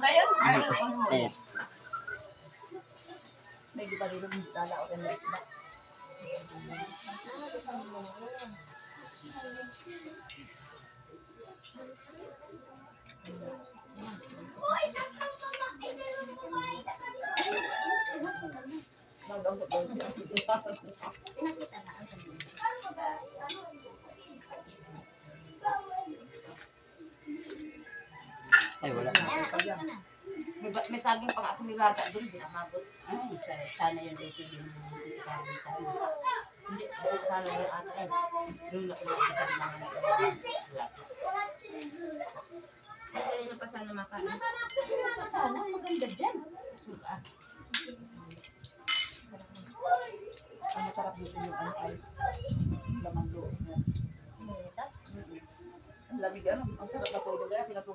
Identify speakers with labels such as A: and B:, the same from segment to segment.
A: kayo?
B: Eh,
C: May di ba rin yung dala o ng isda? Magambot daw siya.
B: Ay wala.
A: May, may saging pa ako nilaga doon, di namabot.
B: Ay, sa- sana yun dito yung sabi sa amin.
A: Hindi, sana yung asa eh. Yung nakilala sa mga Ay, ano pa sana makain?
B: Sana, maganda dyan.
A: Suka.
C: Ang masarap dito yung ano ay lamang loob niya. Ang lamig ano, ang sarap ay pinatutulog ay ako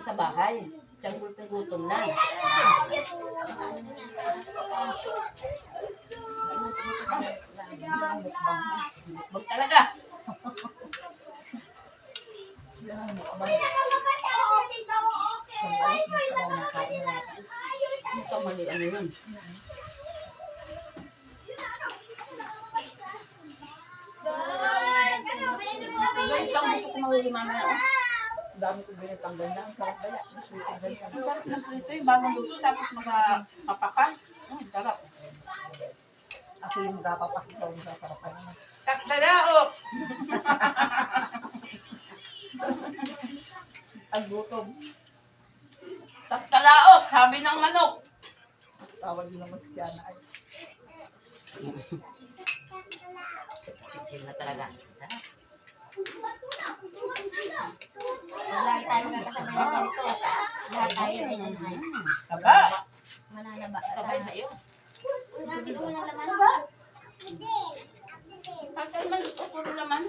B: sa bahay. Gulping gutom na. Huwag yung bagong luto tapos makapapakan. Ang sarap.
C: Ako yung magpapakita ko sa sarap kaya naman.
B: Kakdalaok!
C: Ang gutom.
B: Kakdalaok! Sabi ng manok.
C: Tawag din naman si Kiana ay.
B: Kitchen na talaga. Sarap.
D: Lagi tayo magkakasama na ganito. Lahat tayo ay nanay.
B: Saba!
D: Mananaba.
B: Sabay sa'yo.
D: Natin ko ng laman.
B: Kakal man ito, puro laman.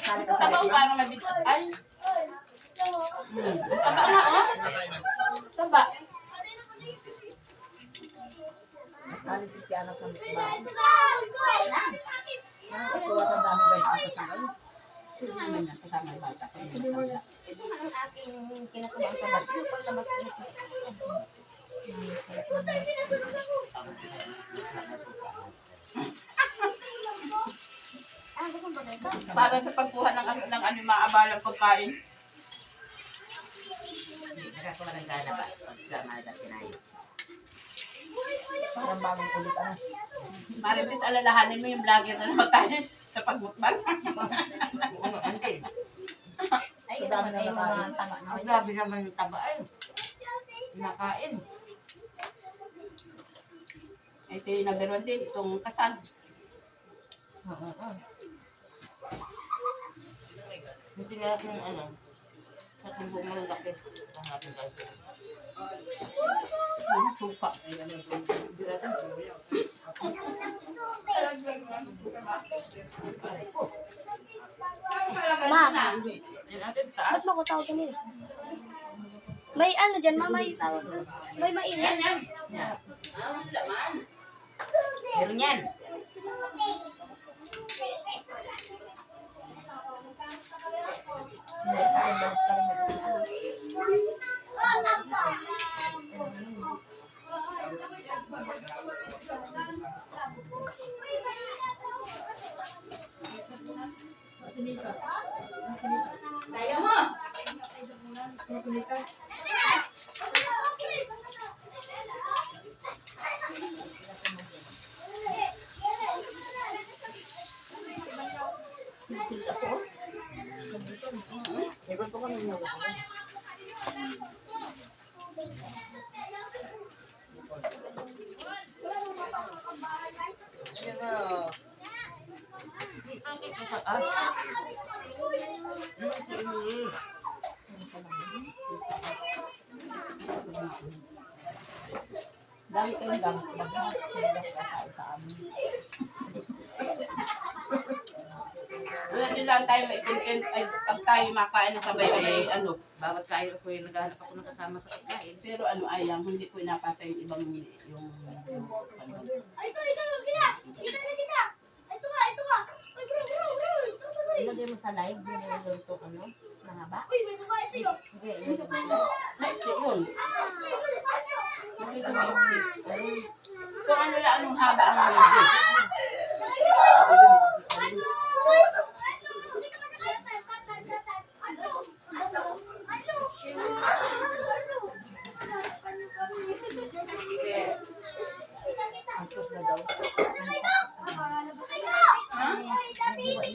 C: Tayo.
B: parang mabigat. Ay! Saba nga, oh. Saba.
C: Sali si Kiana sa mukbang. Nakakatuwa sa dami ganyan sa
B: yan? Kasama yung bata ko.
D: Ito nga ang aking kinatubang sa bas. Yung paglabas ko. Mo ba ito?
B: Para sa pagkuha ng, ano- ng ano maabalang pagkain.
A: Nagkakawa ng gana ba? Pagkama na sinayo.
C: Parang bagong ulit ano.
B: Marites, alalahanin mo yung vlogger na namatayin sa pagmukbang.
A: Oo, hindi.
D: Ay, yun naman ay mga
A: Ang grabe naman yung taba ay. Nakain.
B: Ito yung number one din, itong kasag.
A: Oo, oo. Yung tinarap ng ano. Sa timbong malalaki. Ang
B: natin sa taas.
D: Ba't mo ko tawag kanila? May ano dyan, ma, may tawag. May mainit.
B: Yan, yan. Ah, laman.
A: Meron yan.
C: Hindi, ay balik ka rin mag-isa.
B: Kaya mo.
C: Ikot ko kung ano. Ayan na. Dami kayong gamit. Maghanap kayo ng kakain sa amin.
B: Doon lang tayo may content ay, pag tayo makain ng sabay-sabay ano.
A: Bawat kayo ko yung naghahanap ako ng kasama sa pagkain.
B: Pero ano ayang, hindi ko inapasa yung ibang yung... Ano.
A: Ay, ito,
B: ito, kita! Kita na! Ito ka, ito ka! Ay, bro, bro, bro!
A: Ito! Ilagay mo
B: sa
A: live, yung niluluto, ano? Mahaba?
B: Uy, may naka, ito yun! Okay, ito pa yun. Ito yun. Ah, ito yun. Ano. Kung ano lang, anong haba
C: ang ah, mga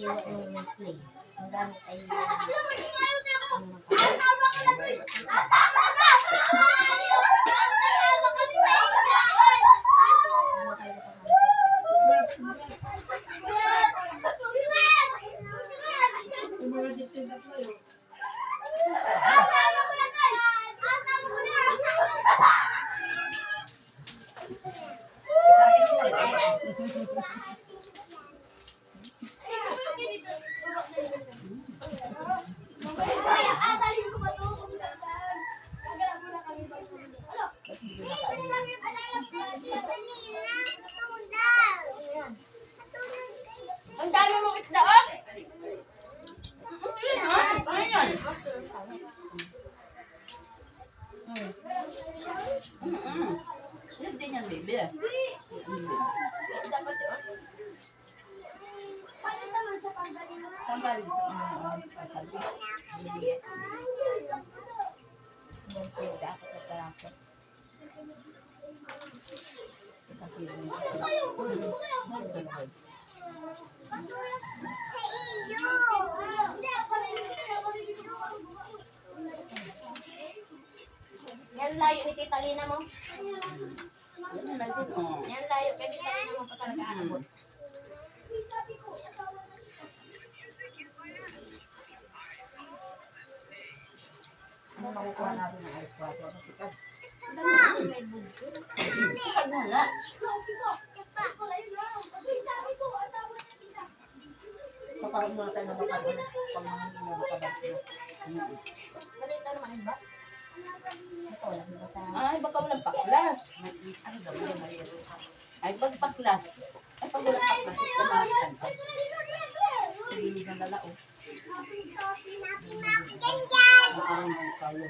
A: Iwa-iwa yung play. Ang gamit ay Sa Mas dalawa.
D: Yan layo ni Tita Lina mo.
B: Yan naman din, oh.
D: Yan layo kay Tita Lina mo pa talaga aabot.
C: Ano makukuha natin ng ice water? Sikat.
D: May bugso.
B: Pag muna.
C: Paparang muna tayo na baka ano, pag mga hindi mo makabag na.
D: Balita naman ang bus. Ito, wala ba sa...
B: Ay, baka walang paklas.
A: Ano daw, mayroon ka.
B: Ay, pag paklas. Ay, pag walang paklas, ito nakaksan ka.
C: Hindi ng lalao.
B: Ang ang kayo.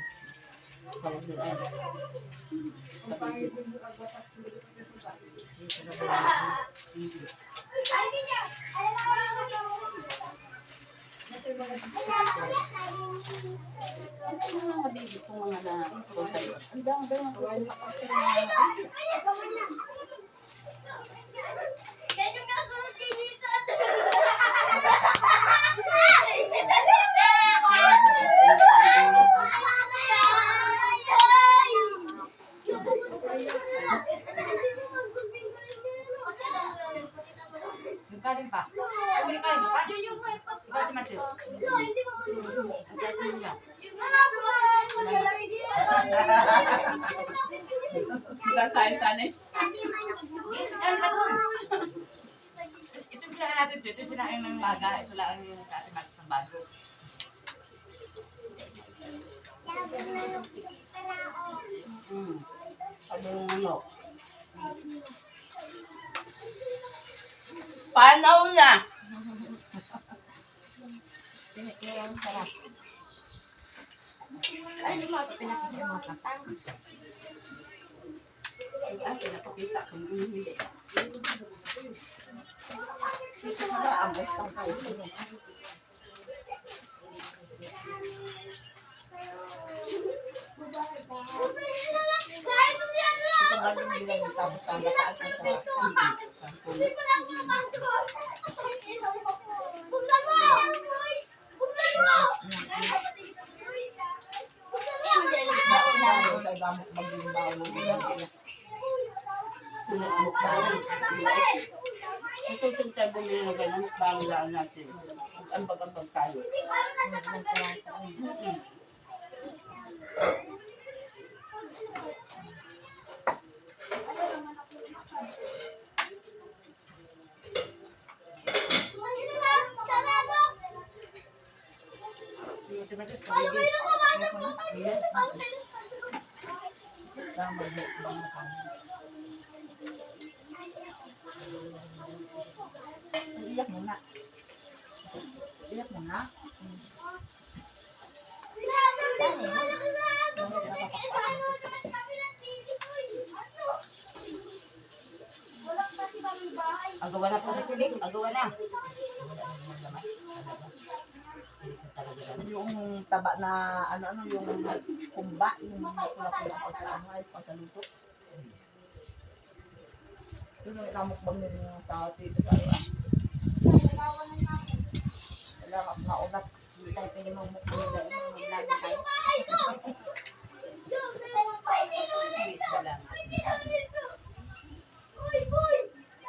B: Ay. Kung sa'yo? Ang dami Ano. Panaw na.
A: Pinakiyang sarap. Ano mo ito pinakita yung mga katang?
B: Ah, pinapakita ko. Mm, Hindi.
C: Dito sa ba, ang best ang yung bilang tapos ang bataan ang sarap. Baon na ako tayo gamit maging baon ng bilang.
B: Mukbang. Ito yung tayo bumili na ganun. Lang natin. Ambag-ambag tayo.
A: Ang peraso.
C: Iyak mo na. Iyak mo na.
A: Agawa na po sa tilig. Agawa na.
C: Yung taba na ano-ano, yung kumba, yung pula-pula ko sa ano ay pagkaluto. Yun yung namukbang nila yung sa Twitter sa iyo. Wala ka maulat.
A: Hindi tayo pwede mamukbang na mag-vlog tayo.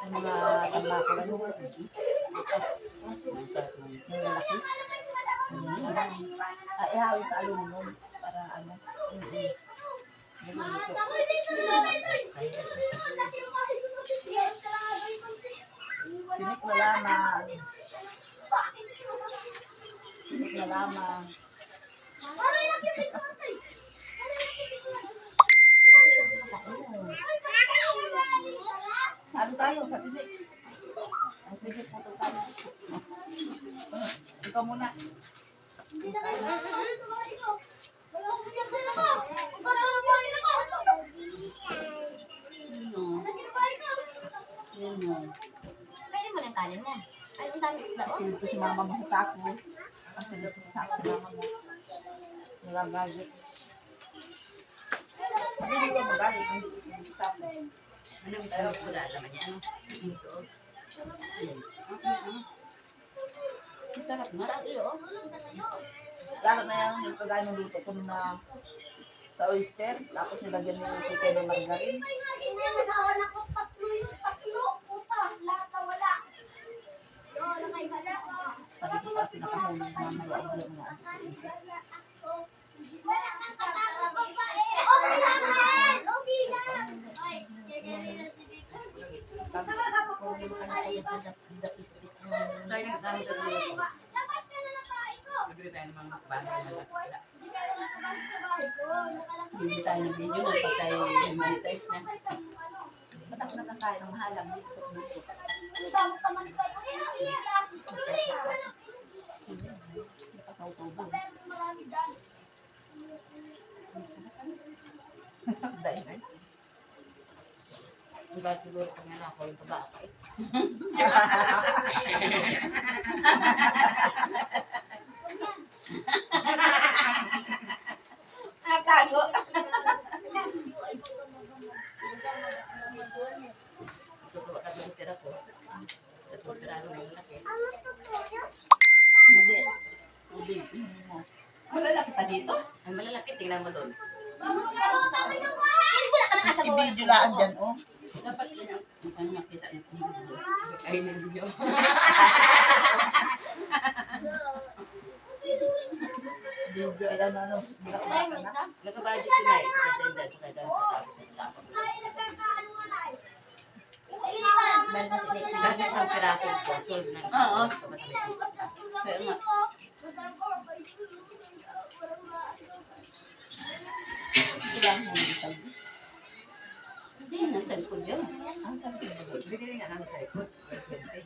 C: Yung mga tambako na yung yung lalaki. Ay, ihawin sa aluminum para ano. Niluluto. Tinik na lamang. Tinik na lamang. Saan tayo? Sa tinik. Sige, puto tayo. Ikaw muna.
D: Pwede mo ng kanin mo. Ay, ang dami isda, oh.
C: Silip ko si mama mo sa sako. Ang silip ko sa sako si mama mo. Nagagalit. Hindi mo magalit. Hindi ko sa sako.
B: Ano gusto mo pula naman yan? Ito.
C: Masarap nga.
D: Oh.
C: Lalo na yung yung kagaya ng luto ko na sa oyster. Tapos nilagyan mo yung kikay ng margarine. Sabi ko pa pinakahulog mamaya ay diyan mo.
D: Pwede mo ka na sa dapis-pis mo.
B: Tayo nagsama ka sa luto. Bibili tayo ng mga bahay na laksa. Hindi tayo ng video na pag tayo monetize na.
C: Ba't ako nakakain ng mahalang dito sa luto? Nakasawsaw ba? Dahil na.
A: Iba siguro kung nga ako yung kabakay.
B: Nakakago.
A: Tutuwa ka sa tira ko. Tatlong piraso na yung laki.
C: Hindi. Tubig. Inumin mo.
B: Malalaki pa dito.
A: Ay, malalaki. Tingnan mo doon.
C: I-video laan dyan, oh.
B: Dapat yun ang ang paano makita niya kung hindi.
A: Nilibyo.
C: Video, ay ano, ano. Hindi ka
D: Ay,
C: kumakain
D: may
C: na.
D: isa.
A: Nakabudget sila eh. Sa katenda, sa katenda, sa tapos sa tapos.
D: Kasi
A: isang piraso ko, sold na isang
B: Oo.
A: yung pasta.
B: Kaya nga.
C: Kailangan mo yung isa.
A: Hindi, nasa likod yun.
C: Ang sabi ko?
A: Binili nga namin sa likod. Pero siyempre,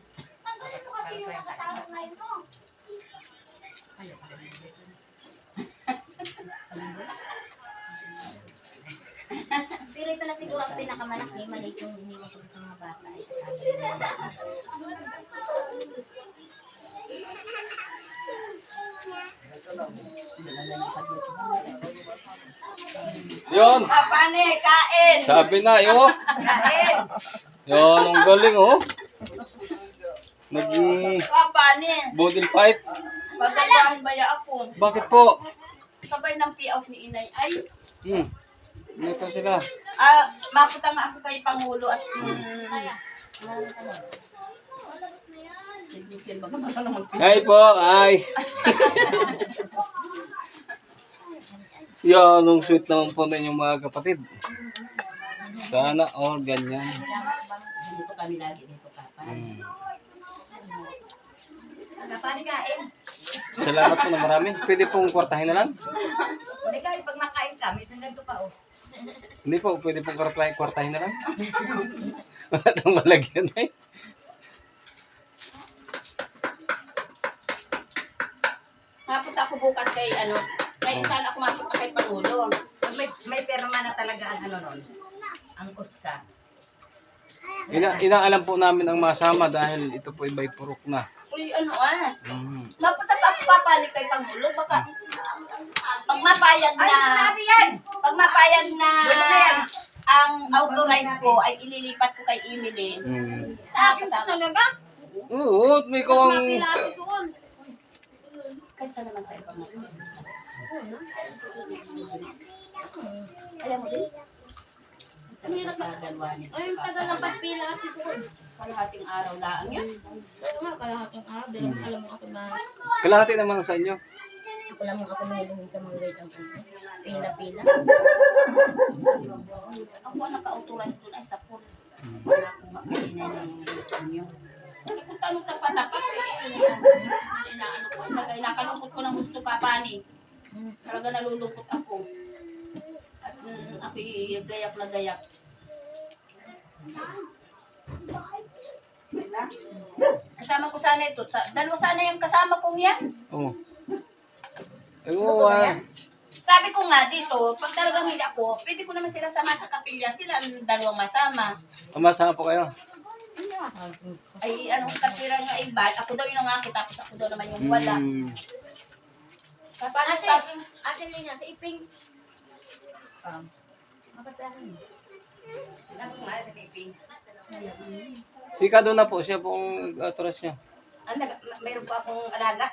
A: ayaw ko rin dito.
D: Pero ito na siguro ang pinakamalaki. Maliit yung iniwan ko sa mga bata. Na lang
E: Yon,
B: Kapane, kain!
E: sabi na, yo.
B: Kain!
E: Yon, ang galing, oh. Naging
B: Kapane!
E: body fight.
B: Pagkakaroon ba ya ako?
E: Bakit po?
B: Sabay ng POF ni inay. Ay,
E: Hmm. Ito sila.
B: ah, mapunta nga ako kay Pangulo at mm,
E: Ay po, ay. Yan, ang sweet naman po ninyong mga kapatid. Sana all ganyan.
A: Dito kami lagi, dito ka.
E: Hmm.
B: Kain.
E: Salamat po na marami. Pwede pong kwartahin na lang.
B: Hindi kahit pag makain kami, isang ganito pa oh.
E: Hindi po, pwede pong kwartahin, kwartahin na lang. Wala nang malagyan eh.
B: ako bukas kay ano, kay sana ako mapunta kay Pangulo.
A: Pag may, may perma na talaga ang ano nun, ang kusta.
E: Ina, inaalam po namin ang masama dahil ito po iba'y purok na.
B: Uy, ano ah.
E: Mhm.
B: Mapunta pa ako papalit kay Pangulo. Baka, pag mapayag na, pag mapayag na, ang authorized ko ay ililipat ko kay Emily.
E: Mm.
B: Sa akin talaga?
E: Oo, may kawang...
B: doon. Kaysa naman sa ibang mga. Alam mo din?
D: Ang hirap na. Ay, yung tagal ng pagpila kasi doon.
B: Kalahating araw lang yan.
D: Pero nga, kalahating araw. Pero alam mo ako na,
E: Kalahati naman sa inyo.
D: ako lang ako nahulungin sa mga guide ang ano. Pila-pila.
B: Ako ang naka-authorize doon ay sa pool. Wala akong makainan ng inyo. Eh, kung tanong tapat-tapat, eh, inaano ko, nagay, nakalungkot ko ng gusto ka, pani. Talaga nalulungkot ako. At mm, ako gayak na gayak. Kasama ko sana ito. Sa, dalawa sana yung kasama kong yan.
E: Oo. Ay, oo, ah.
B: Sabi ko nga dito, pag talagang hindi ako, pwede ko naman sila sama sa kapilya. Sila ang dalawang masama.
E: Masama po kayo.
B: Ay, anong katwira nga iba, ako daw yung nangaki, tapos ako daw naman yung wala.
E: Mm.
B: Paano
D: Ate,
B: sabi?
D: ate Lina, sa iping.
A: Um,
D: Mapatahan.
A: Dapat nga sa taping.
E: Si Kado na po, siya pong atras niya.
A: Ah, nag, ma- mayroon po akong alaga.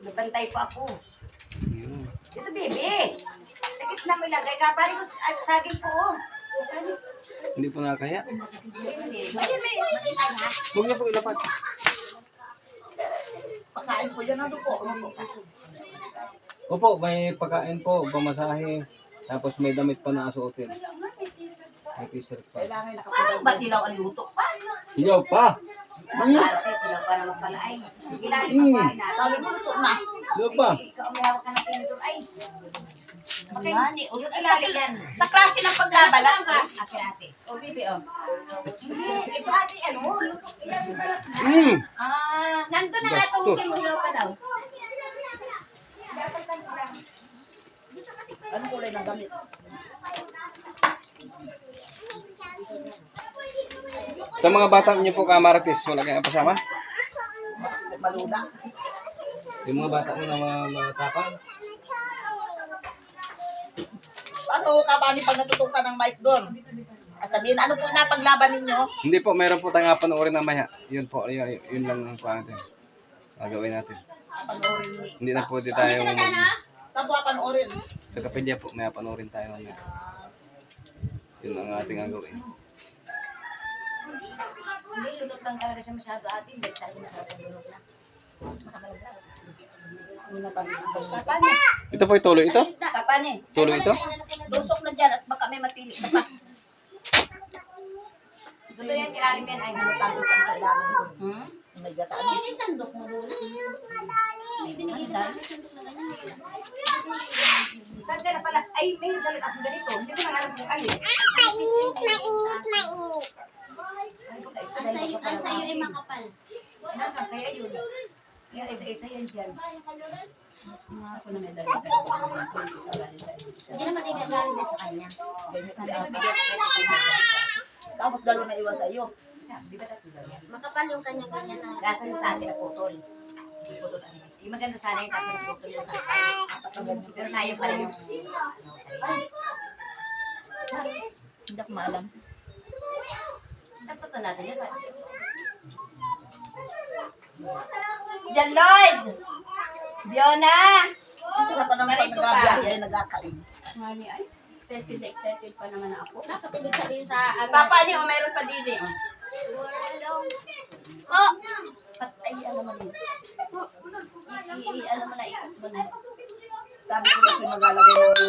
A: Nagbantay po ako.
E: Yun.
A: Ito, baby. Sakit na mo ilagay ka. Pari ko ay, saging po. oh.
E: Hindi po nakakaya.
A: Hindi, hindi.
D: Na.
E: Huwag niyo po ilapat.
A: Pakain po yun. Ano po?
E: Opo, may pagkain po, pamasahe. Tapos may damit pa na asuotin. May t-shirt pa.
C: Kailangan
B: Parang ba dilaw ang luto pa?
E: Hiyaw pa!
A: Ate, sila pa naman pala. Ay, ilalim pa pa.
B: Tawag mo luto na.
E: Hiyaw pa!
A: Ikaw may hawak ka ng tinidor. Ay,
B: Okay. Mani, o,
A: Yung
B: sa,
A: ilalim yan.
B: sa klase ng pagbabalat ka.
A: ate, ate.
B: O, bibi, o.
A: Hindi, ito ate, ano? Yan.
E: Mm.
B: Ah,
D: Nandun na nga itong kinulo pa daw.
C: Anong kulay ng damit?
E: Sa mga bata niyo po kamaratis, wala kayong pasama?
C: Maluna.
E: Yung mga bata mo na mga matapang?
C: Paano ka ba ni pag natutukan ng mic doon? At sabihin, ano po na paglaban ninyo?
E: Hindi po, meron po tayong panoorin na maya. Yun po, yun, yun lang ang pa natin. Gagawin natin.
C: Panoorin.
E: Hindi na po di tayo
D: sana.
C: Saan po panoorin?
E: sa kapilya po, may panoorin tayo mamaya. Yun ang ating gagawin.
A: Hindi, lulot lang talaga siya masyado ate. Hindi tayo masyado lulot na.
B: eh.
E: Ito po yung tuloy ito?
B: Kapan eh.
E: Tuloy ito?
B: Tusok na dyan at baka may matili ka pa.
A: Gusto yan, ilalim yan. Ay, bulutagos ang kailangan ko.
B: Hmm?
C: May gataan.
D: Yan yung sandok mo doon. May binigay ka sa akin sandok na ganyan.
A: Saan ka na pala? Ay, may dalit ako ganito. Hindi ko na alam kung alin.
D: Ang sayo, ang sayo ay makapal.
A: Nasaan kaya yun? Kaya isa-isa yan dyan.
B: Ako na may dalit.
D: Hindi naman igagalit na sa kanya.
C: Tapos dalo na iwan sa iyo.
D: Makapal yung kanyang ganyan na.
A: Kaso yung sa atin na putol. Putol ano. Yung maganda sana yung kaso ng putol yung tatay. Na. Pero tayo pala yung.
C: Hindi ako maalam.
A: Dapat na natin yan.
B: Jan Lloyd! Biona!
C: Sila pa naman pag
B: Marito ka.
C: nagabiyahe ay nagkakain.
B: Mani ay, excited excited pa naman ako.
D: Dapat ibig sabihin sa ano.
B: Papa ni, o meron pa didi. Oh.
D: Oh!
B: Patay, ano mo dito. I, i, ano mo na, ikot mo na.
C: Sabi ko kasi maglalagay ng